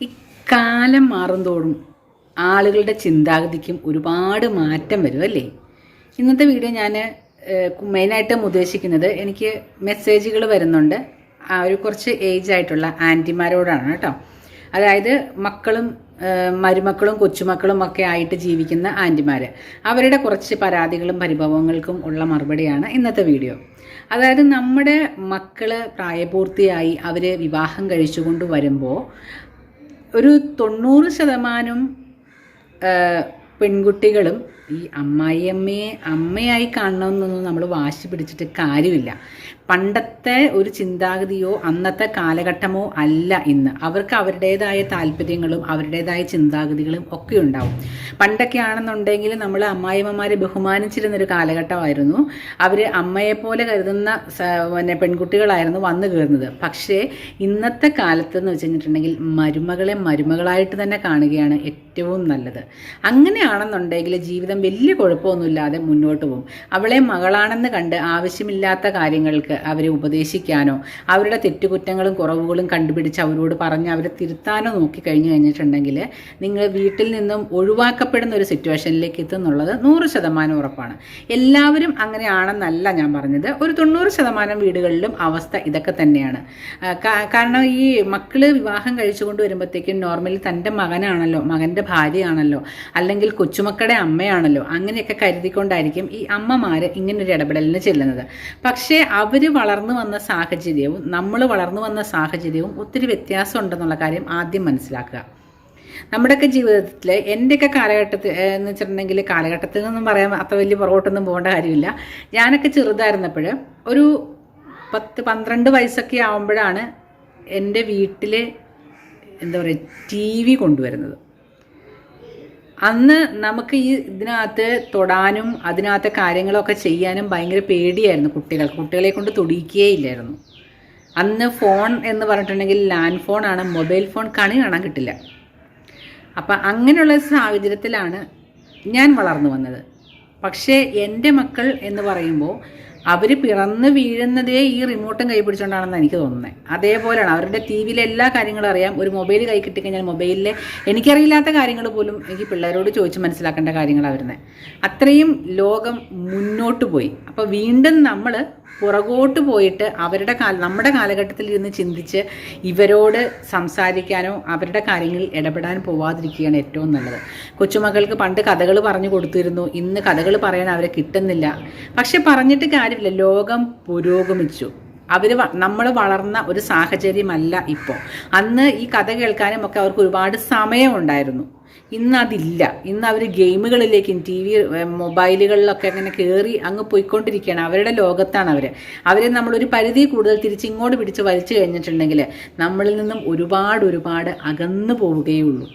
ഇക്കാലം മാറുന്തോറും ആളുകളുടെ ചിന്താഗതിക്കും ഒരുപാട് മാറ്റം വരും അല്ലേ? ഇന്നത്തെ വീഡിയോ ഞാൻ മെയിനായിട്ടും ഉദ്ദേശിക്കുന്നത് എനിക്ക് മെസ്സേജുകൾ വരുന്നുണ്ട്. ആ ഒരു കുറച്ച് ഏജ് ആയിട്ടുള്ള ആന്റിമാരോടാണ് കേട്ടോ. അതായത് മക്കളും മരുമക്കളും കൊച്ചുമക്കളും ഒക്കെ ആയിട്ട് ജീവിക്കുന്ന ആന്റിമാർ അവരുടെ കുറച്ച് പരാതികളും പരിഭവങ്ങൾക്കും ഉള്ള മറുപടിയാണ് ഇന്നത്തെ വീഡിയോ. അതായത് നമ്മുടെ മക്കൾ പ്രായപൂർത്തിയായി അവർ വിവാഹം കഴിച്ചുകൊണ്ട് വരുമ്പോൾ ഒരു തൊണ്ണൂറ് ശതമാനം പെൺകുട്ടികളും ഈ അമ്മായിയമ്മയെ അമ്മയായി കാണണമെന്നൊന്നും നമ്മൾ വാശി പിടിച്ചിട്ട് കാര്യമില്ല. പണ്ടത്തെ ഒരു ചിന്താഗതിയോ അന്നത്തെ കാലഘട്ടമോ അല്ല ഇന്ന്. അവർക്ക് അവരുടേതായ താല്പര്യങ്ങളും അവരുടേതായ ചിന്താഗതികളും ഒക്കെ ഉണ്ടാവും. പണ്ടൊക്കെ ആണെന്നുണ്ടെങ്കിൽ നമ്മൾ അമ്മായിമ്മമാരെ ബഹുമാനിച്ചിരുന്നൊരു കാലഘട്ടമായിരുന്നു. അവർ അമ്മയെപ്പോലെ കരുതുന്ന പിന്നെ പെൺകുട്ടികളായിരുന്നു വന്നു കയറുന്നത്. പക്ഷേ ഇന്നത്തെ കാലത്ത് എന്ന് വെച്ച് മരുമകളെ മരുമകളായിട്ട് തന്നെ കാണുകയാണ് ഏറ്റവും നല്ലത്. അങ്ങനെയാണെന്നുണ്ടെങ്കിൽ ജീവിതം വലിയ കുഴപ്പമൊന്നുമില്ലാതെ മുന്നോട്ട് പോകും. അവളെ മകളാണെന്ന് കണ്ട് ആവശ്യമില്ലാത്ത കാര്യങ്ങൾക്ക് അവരെ ഉപദേശിക്കാനോ അവരുടെ തെറ്റുകുറ്റങ്ങളും കുറവുകളും കണ്ടുപിടിച്ച് അവരോട് പറഞ്ഞ് അവരെ തിരുത്താനോ നോക്കി കഴിഞ്ഞു കഴിഞ്ഞിട്ടുണ്ടെങ്കിൽ നിങ്ങൾ വീട്ടിൽ നിന്നും ഒഴിവാക്കപ്പെടുന്ന ഒരു സിറ്റുവേഷനിലേക്ക് എത്തുന്നുള്ളത് നൂറ് ശതമാനം ഉറപ്പാണ്. എല്ലാവരും അങ്ങനെയാണെന്നല്ല ഞാൻ പറഞ്ഞത്. ഒരു തൊണ്ണൂറ് ശതമാനം വീടുകളിലും അവസ്ഥ ഇതൊക്കെ തന്നെയാണ്. കാരണം ഈ മക്കൾ വിവാഹം കഴിച്ചുകൊണ്ട് വരുമ്പോഴത്തേക്കും നോർമലി തന്റെ മകനാണല്ലോ മകന്റെ ഭാര്യയാണല്ലോ അല്ലെങ്കിൽ കൊച്ചുമക്കളുടെ അമ്മയാണല്ലോ അങ്ങനെയൊക്കെ കരുതിക്കൊണ്ടായിരിക്കും ഈ അമ്മമാർ ഇങ്ങനൊരു ഇടപെടലിന് ചെല്ലുന്നത്. പക്ഷേ അവർ വളർന്നു വന്ന സാഹചര്യവും നമ്മൾ വളർന്നു വന്ന സാഹചര്യവും ഒത്തിരി വ്യത്യാസം ഉണ്ടെന്നുള്ള കാര്യം ആദ്യം മനസ്സിലാക്കുക. നമ്മുടെയൊക്കെ ജീവിതത്തിൽ എന്റെയൊക്കെ കാലഘട്ടത്തിൽ എന്ന് വെച്ചിട്ടുണ്ടെങ്കിൽ കാലഘട്ടത്തിൽ നിന്നും പറയാൻ അത്ര വലിയ പുറകോട്ടൊന്നും പോകേണ്ട കാര്യമില്ല. ഞാനൊക്കെ ചെറുതായിരുന്നപ്പോൾ ഒരു പത്ത് പന്ത്രണ്ട് വയസ്സൊക്കെ ആകുമ്പോഴാണ് എന്റെ വീട്ടിൽ എന്താ പറയുക ടി വി കൊണ്ടുവരുന്നത്. അന്ന് നമുക്ക് ഈ ഇതിനകത്ത് തൊടാനും അതിനകത്തെ കാര്യങ്ങളൊക്കെ ചെയ്യാനും ഭയങ്കര പേടിയായിരുന്നു കുട്ടികൾക്ക്. കുട്ടികളെ കൊണ്ട് തൊടിയിക്കുകയില്ലായിരുന്നു അന്ന് ഫോൺ എന്ന് പറഞ്ഞിട്ടുണ്ടെങ്കിൽ ലാൻഡ് ഫോണാണ് മൊബൈൽ ഫോൺ കണി കാണാൻ കിട്ടില്ല. അപ്പം അങ്ങനെയുള്ള സാഹചര്യത്തിലാണ് ഞാൻ വളർന്നു വന്നത്. പക്ഷേ എന്റെ മക്കൾ എന്ന് പറയുമ്പോൾ അവർ പിറന്ന് വീഴുന്നതേ ഈ റിമോട്ടും കൈ പിടിച്ചുകൊണ്ടാണെന്ന് എനിക്ക് തോന്നുന്നത് അതേപോലെയാണ് അവരുടെ ടി വിയിലെ എല്ലാ കാര്യങ്ങളും അറിയാം. ഒരു മൊബൈൽ കൈ കിട്ടിക്കഴിഞ്ഞാൽ മൊബൈലിലെ എനിക്കറിയില്ലാത്ത കാര്യങ്ങൾ പോലും എനിക്ക് പിള്ളേരോട് ചോദിച്ച് മനസ്സിലാക്കേണ്ട കാര്യങ്ങളാണ് വരുന്നത് അത്രയും ലോകം മുന്നോട്ട് പോയി. അപ്പോൾ വീണ്ടും നമ്മൾ പുറകോട്ട് പോയിട്ട് അവരുടെ കാല നമ്മുടെ കാലഘട്ടത്തിൽ ഇരുന്ന് ചിന്തിച്ച് ഇവരോട് സംസാരിക്കാനോ അവരുടെ കാര്യങ്ങളിൽ ഇടപെടാൻ പോവാതിരിക്കുകയാണ് ഏറ്റവും നല്ലത്. കൊച്ചുമക്കൾക്ക് പണ്ട് കഥകൾ പറഞ്ഞു കൊടുത്തിരുന്നു. ഇന്ന് കഥകൾ പറയാൻ അവരെ കിട്ടുന്നില്ല. പക്ഷെ പറഞ്ഞിട്ട് കാര്യമില്ല. ലോകം പുരോഗമിച്ചു. അവർ നമ്മൾ വളർന്ന ഒരു സാഹചര്യമല്ല ഇപ്പോൾ. അന്ന് ഈ കഥ കേൾക്കാനും ഒക്കെ അവർക്ക് ഒരുപാട് സമയമുണ്ടായിരുന്നു. ഇന്ന് അതില്ല ഇന്ന് അവർ ഗെയിമുകളിലേക്കും ടി വി മൊബൈലുകളിലൊക്കെ അങ്ങനെ കയറി അങ്ങ് പോയിക്കൊണ്ടിരിക്കുകയാണ്. അവരുടെ ലോകത്താണ് അവർ അവരെ നമ്മളൊരു പരിധി കൂടുതൽ തിരിച്ചിങ്ങോട്ട് പിടിച്ച് വലിച്ചു കഴിഞ്ഞിട്ടുണ്ടെങ്കിൽ നമ്മളിൽ നിന്നും ഒരുപാട് ഒരുപാട് അകന്നു പോവുകയുള്ളൂ.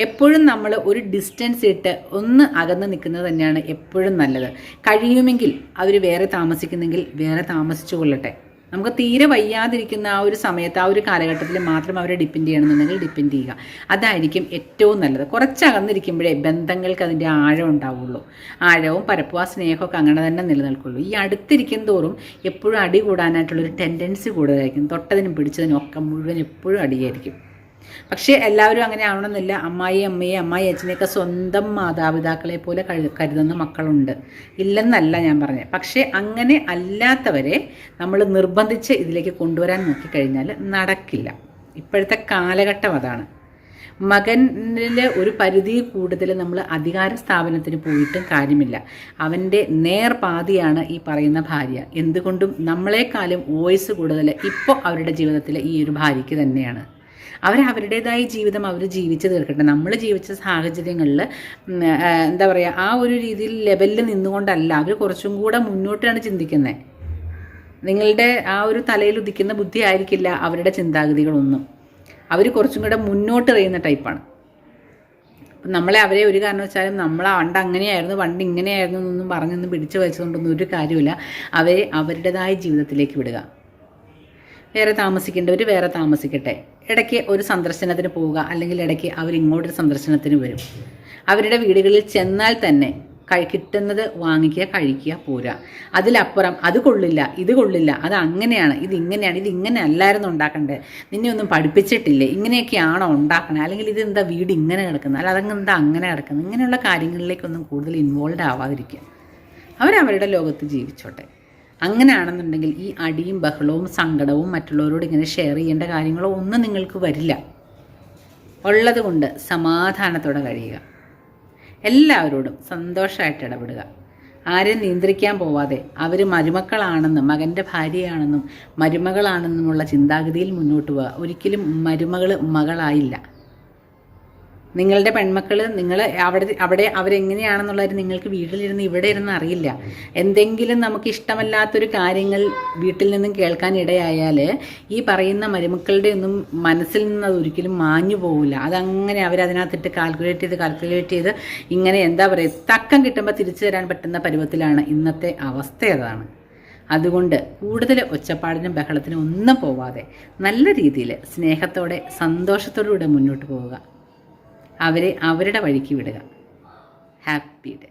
എപ്പോഴും നമ്മൾ ഒരു ഡിസ്റ്റൻസ് ഇട്ട് ഒന്ന് അകന്ന് നിൽക്കുന്നത് തന്നെയാണ് എപ്പോഴും നല്ലത്. കഴിയുമെങ്കിൽ അവർ വേറെ താമസിക്കുന്നെങ്കിൽ വേറെ താമസിച്ചു കൊള്ളട്ടെ. നമുക്ക് തീരെ വയ്യാതിരിക്കുന്ന ആ ഒരു സമയത്ത് ആ ഒരു കാലഘട്ടത്തിൽ മാത്രം അവരെ ഡിപ്പെൻഡ് ചെയ്യണമെന്നുണ്ടെങ്കിൽ ഡിപ്പെൻഡ് ചെയ്യുക. അതായിരിക്കും ഏറ്റവും നല്ലത്. കുറച്ച് അകന്നിരിക്കുമ്പോഴേ ബന്ധങ്ങൾക്ക് അതിന്റെ ആഴം ഉണ്ടാവുള്ളൂ. ആഴവും പരപ്പും ആ സ്നേഹമൊക്കെ അങ്ങനെ തന്നെ നിലനിൽക്കുള്ളൂ. ഈ അടുത്തിരിക്കും തോറും എപ്പോഴും അടി കൂടാനായിട്ടുള്ളൊരു ടെൻഡൻസി കൂടുതലായിരിക്കും. തൊട്ടതിനും പിടിച്ചതിനും ഒക്കെ മുഴുവൻ എപ്പോഴും അടിയായിരിക്കും. പക്ഷേ എല്ലാവരും അങ്ങനെ ആവണമെന്നില്ല അമ്മായി അമ്മയെ അമ്മായി അച്ഛനെയൊക്കെ സ്വന്തം മാതാപിതാക്കളെ പോലെ കരു കരുതുന്ന മക്കളുണ്ട്. ഇല്ലെന്നല്ല ഞാൻ പറഞ്ഞത്. പക്ഷേ അങ്ങനെ അല്ലാത്തവരെ നമ്മൾ നിർബന്ധിച്ച് ഇതിലേക്ക് കൊണ്ടുവരാൻ നോക്കിക്കഴിഞ്ഞാൽ നടക്കില്ല. ഇപ്പോഴത്തെ കാലഘട്ടം അതാണ്. മകനിൽ ഒരു പരിധി കൂടുതൽ നമ്മൾ അധികാര സ്ഥാപനത്തിന് പോയിട്ടും കാര്യമില്ല. അവന്റെ നേർപാതിയാണ് ഈ പറയുന്ന ഭാര്യ. എന്തുകൊണ്ടും നമ്മളെക്കാളും വോയിസ് കൂടുതൽ ഇപ്പോൾ അവരുടെ ജീവിതത്തിലെ ഈ ഒരു ഭാര്യയ്ക്ക് തന്നെയാണ്. അവർ അവരുടേതായ ജീവിതം അവർ ജീവിച്ച് തീർക്കട്ടെ. നമ്മൾ ജീവിച്ച സാഹചര്യങ്ങളിൽ എന്താ പറയുക ആ ഒരു രീതിയിൽ ലെവലിൽ നിന്നുകൊണ്ടല്ല അവർ കുറച്ചും കൂടെ മുന്നോട്ടാണ് ചിന്തിക്കുന്നത് നിങ്ങളുടെ ആ ഒരു തലയിൽ ഉദിക്കുന്ന ബുദ്ധി ആയിരിക്കില്ല അവരുടെ ചിന്താഗതികളൊന്നും. അവർ കുറച്ചും കൂടെ മുന്നോട്ട് എറിയുന്ന ടൈപ്പാണ് നമ്മളെ അവരെ ഒരു കാരണവശാലും നമ്മൾ പണ്ട് അങ്ങനെയായിരുന്നു പണ്ട് ഇങ്ങനെയായിരുന്നു എന്നൊന്നും പറഞ്ഞൊന്നും പിടിച്ചു വെച്ചുകൊണ്ടൊന്നും ഒരു കാര്യമില്ല അവരെ അവരുടേതായ ജീവിതത്തിലേക്ക് വിടുക. വേറെ താമസിക്കേണ്ടവർ വേറെ താമസിക്കട്ടെ. ഇടയ്ക്ക് ഒരു സന്ദർശനത്തിന് പോവുക അല്ലെങ്കിൽ ഇടയ്ക്ക് അവർ ഇങ്ങോട്ടൊരു സന്ദർശനത്തിന് വരും. അവരുടെ വീടുകളിൽ ചെന്നാൽ തന്നെ കിട്ടുന്നത് വാങ്ങിക്കുക കഴിക്കുക പോരാ അതിലപ്പുറം അത് കൊള്ളില്ല ഇത് കൊള്ളില്ല അത് അങ്ങനെയാണ് ഇത് ഇങ്ങനെയാണ് ഇത് ഇങ്ങനെ അല്ലായിരുന്നു ഉണ്ടാക്കേണ്ടത് നിന്നെ ഒന്നും പഠിപ്പിച്ചിട്ടില്ലേ? ഇങ്ങനെയൊക്കെയാണോ ഉണ്ടാക്കണേ? അല്ലെങ്കിൽ ഇത് എന്താ വീട് ഇങ്ങനെ കിടക്കുന്നത്? അല്ല അതങ്ങ് എന്താ അങ്ങനെ കിടക്കുന്നത്? ഇങ്ങനെയുള്ള കാര്യങ്ങളിലേക്കൊന്നും കൂടുതൽ ഇൻവോൾവ് ആവാതിരിക്കുക. അവരവരുടെ ലോകത്ത് ജീവിച്ചോട്ടെ. അങ്ങനെയാണെന്നുണ്ടെങ്കിൽ ഈ അടിയും ബഹളവും സങ്കടവും മറ്റുള്ളവരോട് ഇങ്ങനെ ഷെയർ ചെയ്യേണ്ട കാര്യങ്ങളോ ഒന്നും നിങ്ങൾക്ക് വരില്ല. ഉള്ളത് കൊണ്ട് സമാധാനത്തോടെ കഴിയുക. എല്ലാവരോടും സന്തോഷമായിട്ട് ഇടപെടുക. ആരെയും നിയന്ത്രിക്കാൻ പോവാതെ അവർ മരുമക്കളാണെന്നും മകന്റെ ഭാര്യയാണെന്നും മരുമകളാണെന്നുമുള്ള ചിന്താഗതിയിൽ മുന്നോട്ട് പോവുക. ഒരിക്കലും മരുമകൾ മകളായില്ല. നിങ്ങളുടെ പെൺമക്കൾ നിങ്ങൾ അവിടെ അവിടെ അവരെങ്ങനെയാണെന്നുള്ളത് നിങ്ങൾക്ക് വീട്ടിലിരുന്ന് ഇവിടെ ഇരുന്ന് അറിയില്ല. എന്തെങ്കിലും നമുക്ക് ഇഷ്ടമല്ലാത്തൊരു കാര്യങ്ങൾ വീട്ടിൽ നിന്നും കേൾക്കാൻ ഇടയായാൽ ഈ പറയുന്ന മരുമക്കളുടെ ഒന്നും മനസ്സിൽ നിന്ന് അത് ഒരിക്കലും മാഞ്ഞു പോകില്ല അതങ്ങനെ അവരതിനകത്തിട്ട് കാൽക്കുലേറ്റ് ചെയ്ത് കാൽക്കുലേറ്റ് ചെയ്ത് ഇങ്ങനെ എന്താ പറയുക തക്കം കിട്ടുമ്പോൾ തിരിച്ചു തരാൻ പറ്റുന്ന പരുവത്തിലാണ് ഇന്നത്തെ അവസ്ഥ അതാണ്. അതുകൊണ്ട് കൂടുതൽ ഒച്ചപ്പാടിനും ബഹളത്തിനും ഒന്നും പോവാതെ നല്ല രീതിയിൽ സ്നേഹത്തോടെ സന്തോഷത്തോടുകൂടെ മുന്നോട്ട് പോവുക. അവരെ അവരുടെ വഴിക്ക് വിടുക. Happy day